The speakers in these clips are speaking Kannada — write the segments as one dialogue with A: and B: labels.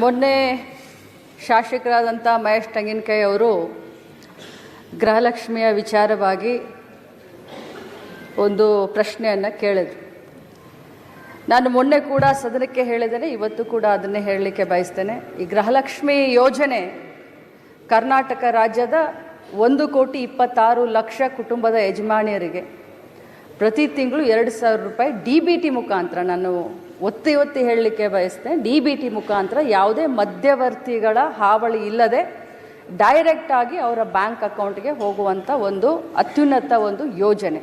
A: ಮೊನ್ನೆ ಶಾಸಕರಾದಂಥ ಮಹೇಶ್ ತೆಂಗಿನಕಾಯಿ ಅವರು ಗೃಹಲಕ್ಷ್ಮಿಯ ವಿಚಾರವಾಗಿ ಒಂದು ಪ್ರಶ್ನೆಯನ್ನು ಕೇಳಿದ್ರು. ನಾನು ಮೊನ್ನೆ ಕೂಡ ಸದನಕ್ಕೆ ಹೇಳಿದ್ದೇನೆ, ಇವತ್ತು ಕೂಡ ಅದನ್ನೇ ಹೇಳಲಿಕ್ಕೆ ಬಯಸ್ತೇನೆ. ಈ ಗೃಹಲಕ್ಷ್ಮಿ ಯೋಜನೆ ಕರ್ನಾಟಕ ರಾಜ್ಯದ ಒಂದು ಕೋಟಿ ಇಪ್ಪತ್ತಾರು ಲಕ್ಷ ಕುಟುಂಬದ ಯಜಮಾನಿಯರಿಗೆ ಪ್ರತಿ ತಿಂಗಳು ಎರಡು ಸಾವಿರ ರೂಪಾಯಿ ಡಿ ಬಿ ಟಿ ಮುಖಾಂತರ ನಾನು ಒತ್ತಿ ಒತ್ತಿ ಹೇಳಲಿಕ್ಕೆ ಬಯಸ್ತೇನೆ ಡಿ ಬಿ ಟಿ ಮುಖಾಂತರ ಯಾವುದೇ ಮಧ್ಯವರ್ತಿಗಳ ಹಾವಳಿ ಇಲ್ಲದೆ ಡೈರೆಕ್ಟ್ ಆಗಿ ಅವರ ಬ್ಯಾಂಕ್ ಅಕೌಂಟ್ಗೆ ಹೋಗುವಂಥ ಒಂದು ಅತ್ಯುನ್ನತ ಒಂದು ಯೋಜನೆ.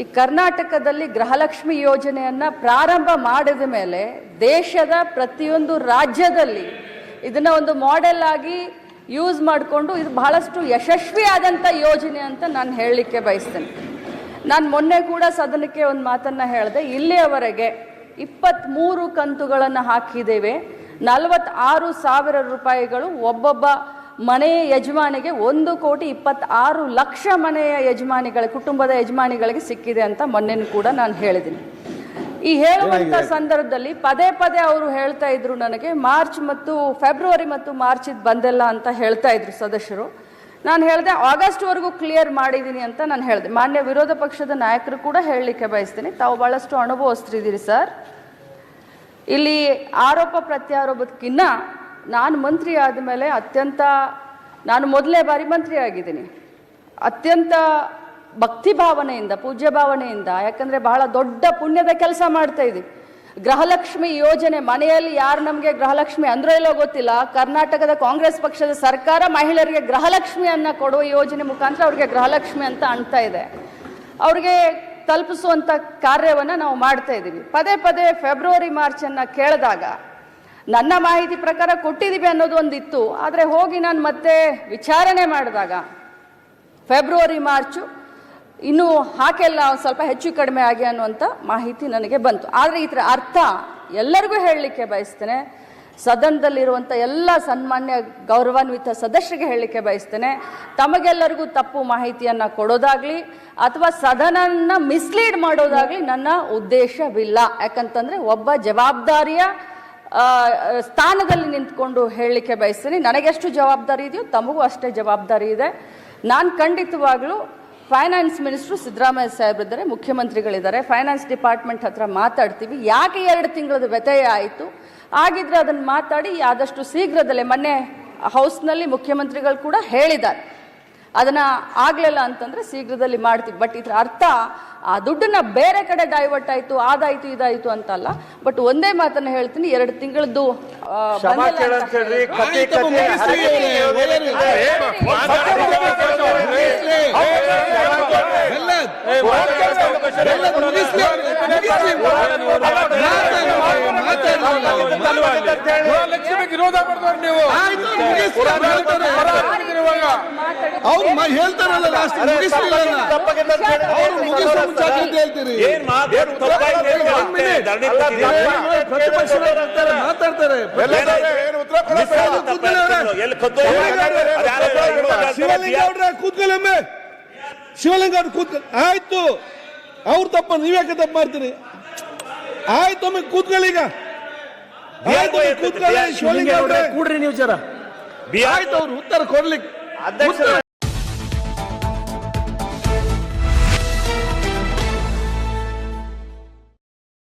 A: ಈ ಕರ್ನಾಟಕದಲ್ಲಿ ಗೃಹಲಕ್ಷ್ಮಿ ಯೋಜನೆಯನ್ನು ಪ್ರಾರಂಭ ಮಾಡಿದ ಮೇಲೆ ದೇಶದ ಪ್ರತಿಯೊಂದು ರಾಜ್ಯದಲ್ಲಿ ಇದನ್ನು ಒಂದು ಮಾಡೆಲ್ ಆಗಿ ಯೂಸ್ ಮಾಡಿಕೊಂಡು ಇದು ಬಹಳಷ್ಟು ಯಶಸ್ವಿಯಾದಂಥ ಯೋಜನೆ ಅಂತ ನಾನು ಹೇಳಲಿಕ್ಕೆ ಬಯಸ್ತೇನೆ. ನಾನು ಮೊನ್ನೆ ಕೂಡ ಸದನಕ್ಕೆ ಒಂದು ಮಾತನ್ನು ಹೇಳಿದೆ, ಇಲ್ಲಿಯವರೆಗೆ ಇಪ್ಪತ್ತ್ಮೂರು ಕಂತುಗಳನ್ನು ಹಾಕಿದ್ದೇವೆ. ನಲವತ್ತಾರು ಸಾವಿರ ರೂಪಾಯಿಗಳು ಒಬ್ಬೊಬ್ಬ ಮನೆಯ ಯಜಮಾನಿಗೆ ಒಂದು ಕೋಟಿ ಇಪ್ಪತ್ತಾರು ಲಕ್ಷ ಮನೆಯ ಯಜಮಾನಿಗಳ ಕುಟುಂಬದ ಯಜಮಾನಿಗಳಿಗೆ ಸಿಕ್ಕಿದೆ ಅಂತ ಮೊನ್ನೆನೂ ಕೂಡ ನಾನು ಹೇಳಿದ್ದೀನಿ. ಈ ಹೇಳುವಂತ ಸಂದರ್ಭದಲ್ಲಿ ಪದೇ ಪದೇ ಅವರು ಹೇಳ್ತಾ ಇದ್ರು ನನಗೆ ಮಾರ್ಚ್ ಮತ್ತು ಫೆಬ್ರವರಿ ಮತ್ತು ಮಾರ್ಚ್ ಇದು ಬಂದಿಲ್ಲ ಅಂತ ಹೇಳ್ತಾ ಇದ್ರು ಸದಸ್ಯರು. ನಾನು ಹೇಳಿದೆ ಆಗಸ್ಟ್ವರೆಗೂ ಕ್ಲಿಯರ್ ಮಾಡಿದ್ದೀನಿ ಅಂತ ನಾನು ಹೇಳಿದೆ. ಮಾನ್ಯ ವಿರೋಧ ಪಕ್ಷದ ನಾಯಕರು ಕೂಡ ಹೇಳಲಿಕ್ಕೆ ಬಯಸ್ತೀನಿ. ತಾವು ಬಹಳಷ್ಟು ಅನುಭವಿಸ್ತಿದ್ದೀರಿ ಸರ್. ಇಲ್ಲಿ ಆರೋಪ ಪ್ರತ್ಯಾರೋಪದಕ್ಕಿನ್ನ ನಾನು ಮಂತ್ರಿ ಆದಮೇಲೆ ಅತ್ಯಂತ, ನಾನು ಮೊದಲನೇ ಬಾರಿ ಮಂತ್ರಿ ಆಗಿದ್ದೀನಿ. ಅತ್ಯಂತ ಭಕ್ತಿ ಭಾವನೆಯಿಂದ, ಪೂಜ್ಯ ಭಾವನೆಯಿಂದ, ಯಾಕಂದರೆ ಬಹಳ ದೊಡ್ಡ ಪುಣ್ಯದ ಕೆಲಸ ಮಾಡ್ತಾ ಇದ್ದೀವಿ. ಗೃಹಲಕ್ಷ್ಮಿ ಯೋಜನೆ, ಮನೆಯಲ್ಲಿ ಯಾರು ನಮಗೆ ಗೃಹಲಕ್ಷ್ಮಿ ಅಂದ್ರೆ ಇಲ್ಲೋ ಗೊತ್ತಿಲ್ಲ. ಕರ್ನಾಟಕದ ಕಾಂಗ್ರೆಸ್ ಪಕ್ಷದ ಸರ್ಕಾರ ಮಹಿಳೆಯರಿಗೆ ಗೃಹಲಕ್ಷ್ಮಿಯನ್ನು ಕೊಡುವ ಯೋಜನೆ ಮುಖಾಂತರ ಅವ್ರಿಗೆ ಗೃಹಲಕ್ಷ್ಮಿ ಅಂತ ಅಣ್ತಾ ಇದೆ. ಅವ್ರಿಗೆ ತಲುಪಿಸುವಂಥ ಕಾರ್ಯವನ್ನು ನಾವು ಮಾಡ್ತಾ ಇದ್ದೀವಿ. ಪದೇ ಪದೇ ಫೆಬ್ರವರಿ ಮಾರ್ಚನ್ನು ಕೇಳಿದಾಗ ನನ್ನ ಮಾಹಿತಿ ಪ್ರಕಾರ ಕೊಟ್ಟಿದ್ದೀವಿ ಅನ್ನೋದು ಒಂದಿತ್ತು. ಆದರೆ ಹೋಗಿ ನಾನು ಮತ್ತೆ ವಿಚಾರಣೆ ಮಾಡಿದಾಗ, ಫೆಬ್ರವರಿ, ಮಾರ್ಚು ಇನ್ನೂ ಹಾಕೆಲ್ಲ ಸ್ವಲ್ಪ ಹೆಚ್ಚು ಕಡಿಮೆ ಆಗಿ ಅನ್ನುವಂಥ ಮಾಹಿತಿ ನನಗೆ ಬಂತು. ಆದರೆ ಇದರ ಅರ್ಥ ಎಲ್ಲರಿಗೂ ಹೇಳಲಿಕ್ಕೆ ಬಯಸ್ತೇನೆ. ಸದನದಲ್ಲಿರುವಂಥ ಎಲ್ಲ ಸನ್ಮಾನ್ಯ ಗೌರವಾನ್ವಿತ ಸದಸ್ಯರಿಗೆ ಹೇಳಲಿಕ್ಕೆ ಬಯಸ್ತೇನೆ. ತಮಗೆಲ್ಲರಿಗೂ ತಪ್ಪು ಮಾಹಿತಿಯನ್ನು ಕೊಡೋದಾಗಲಿ ಅಥವಾ ಸದನನ್ನ ಮಿಸ್ಲೀಡ್ ಮಾಡೋದಾಗಲಿ ನನ್ನ ಉದ್ದೇಶವಿಲ್ಲ. ಯಾಕಂತಂದರೆ ಒಬ್ಬ ಜವಾಬ್ದಾರಿಯ ಸ್ಥಾನದಲ್ಲಿ ನಿಂತ್ಕೊಂಡು ಹೇಳಲಿಕ್ಕೆ ಬಯಸ್ತೀನಿ. ನನಗೆಷ್ಟು ಜವಾಬ್ದಾರಿ ಇದೆಯೋ ತಮಗೂ ಅಷ್ಟೇ ಜವಾಬ್ದಾರಿ ಇದೆ. ನಾನು ಖಂಡಿತವಾಗ್ಲೂ ಫೈನಾನ್ಸ್ ಮಿನಿಸ್ಟ್ರು ಸಿದ್ದರಾಮಯ್ಯ ಸಾಹೇಬ್ರಿದ್ದಾರೆ ಮುಖ್ಯಮಂತ್ರಿಗಳಿದ್ದಾರೆ ಫೈನಾನ್ಸ್ ಡಿಪಾರ್ಟ್ಮೆಂಟ್ ಹತ್ರ ಮಾತಾಡ್ತೀವಿ ಯಾಕೆ ಎರಡು ತಿಂಗಳದ ವ್ಯತ್ಯಯ ಆಯಿತು ಆಗಿದ್ರೆ ಅದನ್ನು ಮಾತಾಡಿ ಆದಷ್ಟು ಶೀಘ್ರದಲ್ಲೇ ಮೊನ್ನೆ ಹೌಸ್ನಲ್ಲಿ ಮುಖ್ಯಮಂತ್ರಿಗಳು ಕೂಡ ಹೇಳಿದ್ದಾರೆ ಅದನ್ನ ಆಗಲಿಲ್ಲ ಅಂತಂದ್ರೆ ಶೀಘ್ರದಲ್ಲಿ ಮಾಡ್ತೀವಿ ಬಟ್ ಇದ್ರ ಅರ್ಥ ಆ ದುಡ್ಡನ್ನ ಬೇರೆ ಕಡೆ ಡೈವರ್ಟ್ ಆಯಿತು ಅದಾಯ್ತು ಇದಾಯಿತು ಅಂತಲ್ಲ ಬಟ್ ಒಂದೇ ಮಾತನ್ನ ಹೇಳ್ತೀನಿ ಎರಡು ತಿಂಗಳದ್ದು
B: ಲಕ್ಷ್ಮಿಗೆ ವಿರೋಧ ಮಾಡಿದವ್ರು ನೀವು
C: ಅವ್ರು ಹೇಳ್ತಾರಲ್ಲ ಲಾಸ್ಟ್. ಮಾತಾಡ್ತಾರೆ
D: ತಪ್ಪಾಗಿ
C: ಕೂತ್ಕೊಳ್ಳಿ
D: ಎಲ್ಲಿ
C: ಅವ್ರು ಕೂತ್ ಆಯ್ತು ಅವ್ರ ತಪ್ಪ ನೀವ್ಯಾಕೆ ತಪ್ಪು ಮಾಡ್ತೀರಿ? ಆಯ್ತು ಒಮ್ಮೆ ಕೂತ್ಕೊಳ್ಳಿ ಈಗ. ಆಯ್ತು ಕೂತ್ಕೊಳ್ಳಿ ಶಿವಲಿಂಗ
B: ಕೂಡ್ರಿ ನೀವು ಜರ.
C: ಆಯ್ತು ಅವ್ರು ಉತ್ತರ ಕೊಡ್ಲಿಕ್ಕೆ.